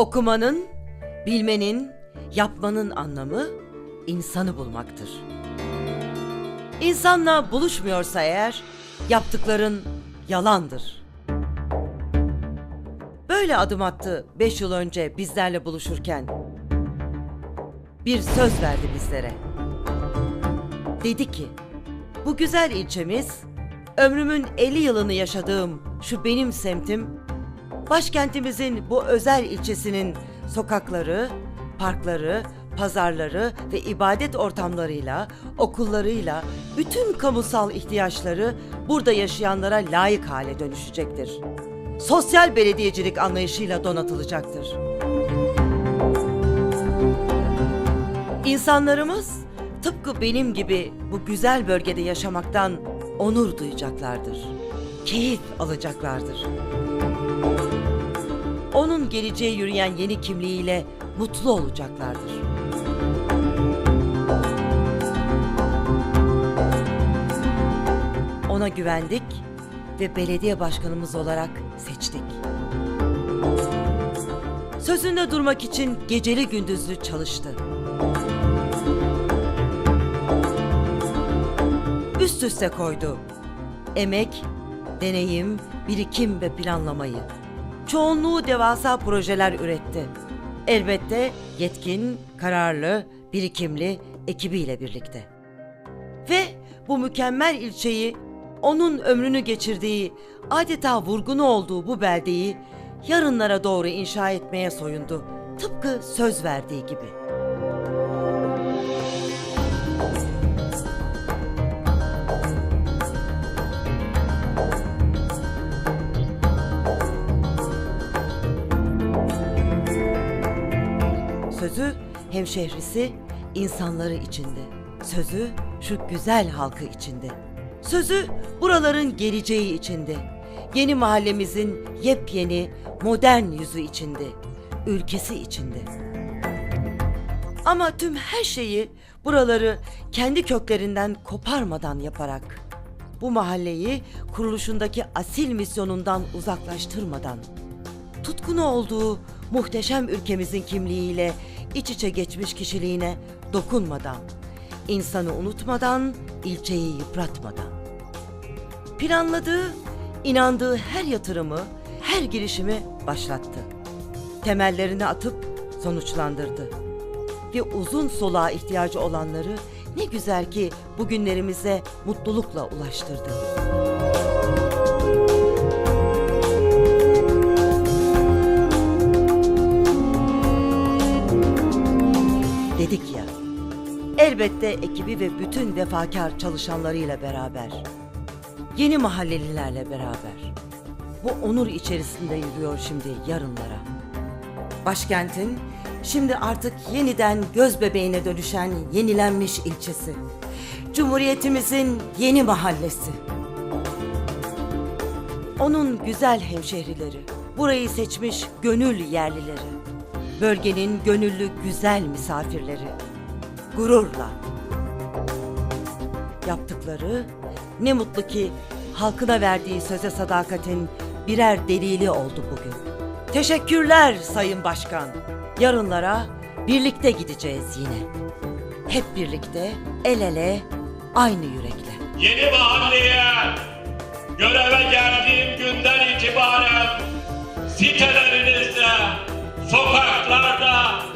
Okumanın, bilmenin, yapmanın anlamı insanı bulmaktır. İnsanla buluşmuyorsa eğer yaptıkların yalandır. Böyle adım attı beş yıl önce bizlerle buluşurken. Bir söz verdi bizlere. Dedi ki, bu güzel ilçemiz, ömrümün 50 yılını yaşadığım şu benim semtim, başkentimizin bu özel ilçesinin sokakları, parkları, pazarları ve ibadet ortamlarıyla, okullarıyla bütün kamusal ihtiyaçları burada yaşayanlara layık hale dönüşecektir. Sosyal belediyecilik anlayışıyla donatılacaktır. İnsanlarımız tıpkı benim gibi bu güzel bölgede yaşamaktan onur duyacaklardır. Keyif alacaklardır. Onun geleceğe yürüyen yeni kimliğiyle mutlu olacaklardır. Ona güvendik ve belediye başkanımız olarak seçtik. Sözünde durmak için geceli gündüzlü çalıştı. Üst üste koydu. Emek, deneyim, birikim ve planlamayı. Çoğunluğu devasa projeler üretti. Elbette yetkin, kararlı, birikimli ekibiyle birlikte. Ve bu mükemmel ilçeyi, onun ömrünü geçirdiği, adeta vurgunu olduğu bu beldeyi yarınlara doğru inşa etmeye soyundu. Tıpkı söz verdiği gibi. Sözü hemşehrisi insanları içinde. Sözü şu güzel halkı içinde. Sözü buraların geleceği içinde. Yeni mahallemizin yepyeni, modern yüzü içinde. Ülkesi içinde. Ama tüm her şeyi buraları kendi köklerinden koparmadan yaparak bu mahalleyi kuruluşundaki asil misyonundan uzaklaştırmadan tutkunu olduğu muhteşem ülkemizin kimliğiyle iç içe geçmiş kişiliğine dokunmadan, insanı unutmadan, ilçeyi yıpratmadan. Planladığı, inandığı her yatırımı, her girişimi başlattı. Temellerini atıp sonuçlandırdı. Ve uzun soluğa ihtiyacı olanları ne güzel ki bugünlerimize mutlulukla ulaştırdı. Dedik ya, elbette ekibi ve bütün vefakar çalışanlarıyla beraber, yeni mahallelilerle beraber, bu onur içerisinde yürüyor şimdi yarınlara. Başkentin şimdi artık yeniden göz bebeğine dönüşen yenilenmiş ilçesi. Cumhuriyetimizin yeni mahallesi. Onun güzel hemşehrileri, burayı seçmiş gönül yerlileri, bölgenin gönüllü güzel misafirleri, gururla. Yaptıkları ne mutlu ki halkına verdiği söze sadakatin birer delili oldu bugün. Teşekkürler Sayın Başkan. Yarınlara birlikte gideceğiz yine. Hep birlikte, el ele, aynı yürekle. Yeni mahalleye göreve geldiğim günden itibaren sitelerinizde, Obrigada!